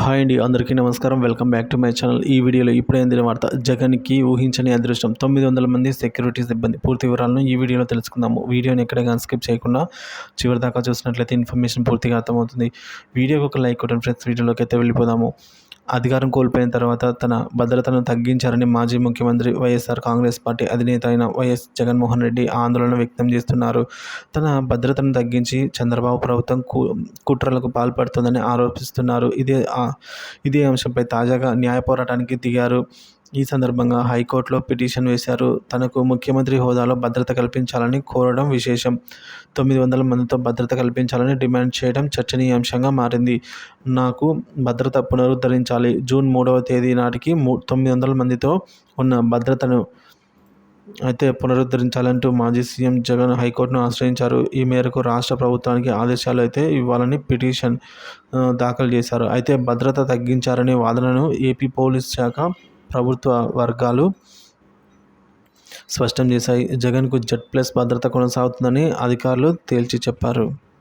Hi అండి అందరికీ నమస్కారం. Welcome back to my channel. ఈ వీడియోలో ఇప్పుడే అందిన వార్త జగన్కి ఊహించని అదృష్టం. తొమ్మిది వందల మంది సెక్యూరిటీ సిబ్బంది. పూర్తి వివరాలను ఈ వీడియోలో తెలుసుకుందాము. వీడియోని ఎక్కడ స్కిప్ చేయకుండా చివరి దాకా చూసినట్లయితే ఇన్ఫర్మేషన్ పూర్తిగా అర్థమవుతుంది. వీడియోకి ఒక లైక్ కొట్టండి ఫ్రెండ్స్. వీడియోలోకి అయితే వెళ్ళిపోదాము. అధికారం కోల్పోయిన తర్వాత తన భద్రతను తగ్గించారని మాజీ ముఖ్యమంత్రి వైఎస్ఆర్ కాంగ్రెస్ పార్టీ అధినేత అయిన వైఎస్ జగన్మోహన్ రెడ్డి ఆందోళన వ్యక్తం చేస్తున్నారు. తన భద్రతను తగ్గించి చంద్రబాబు ప్రభుత్వం కుట్రలకు పాల్పడుతుందని ఆరోపిస్తున్నారు. ఇదే ఇదే అంశంపై తాజాగా న్యాయ పోరాటానికి దిగారు ఈ సందర్భంగా హైకోర్టులో పిటిషన్ వేశారు. తనకు ముఖ్యమంత్రి హోదాలో భద్రత కల్పించాలని కోరడం విశేషం. తొమ్మిది వందల మందితో భద్రత కల్పించాలని డిమాండ్ చేయడం చర్చనీయాంశంగా మారింది. నాకు భద్రత పునరుద్ధరించాలి. జూన్ మూడవ తేదీ నాటికి మూ తొమ్మిది వందల మందితో ఉన్న భద్రతను అయితే పునరుద్ధరించాలంటూ మాజీ సీఎం జగన్ హైకోర్టును ఆశ్రయించారు. ఈ మేరకు రాష్ట్ర ప్రభుత్వానికి ఆదేశాలు అయితే ఇవ్వాలని పిటిషన్ దాఖలు చేశారు. అయితే భద్రత తగ్గించారనే వాదనను ఏపీ పోలీస్ శాఖ ప్రభుత్వ వర్గాలు స్పష్టం చేశాయి. జగన్కు జెడ్ ప్లస్ భద్రత కొనసాగుతుందని అధికారులు తేల్చి చెప్పారు.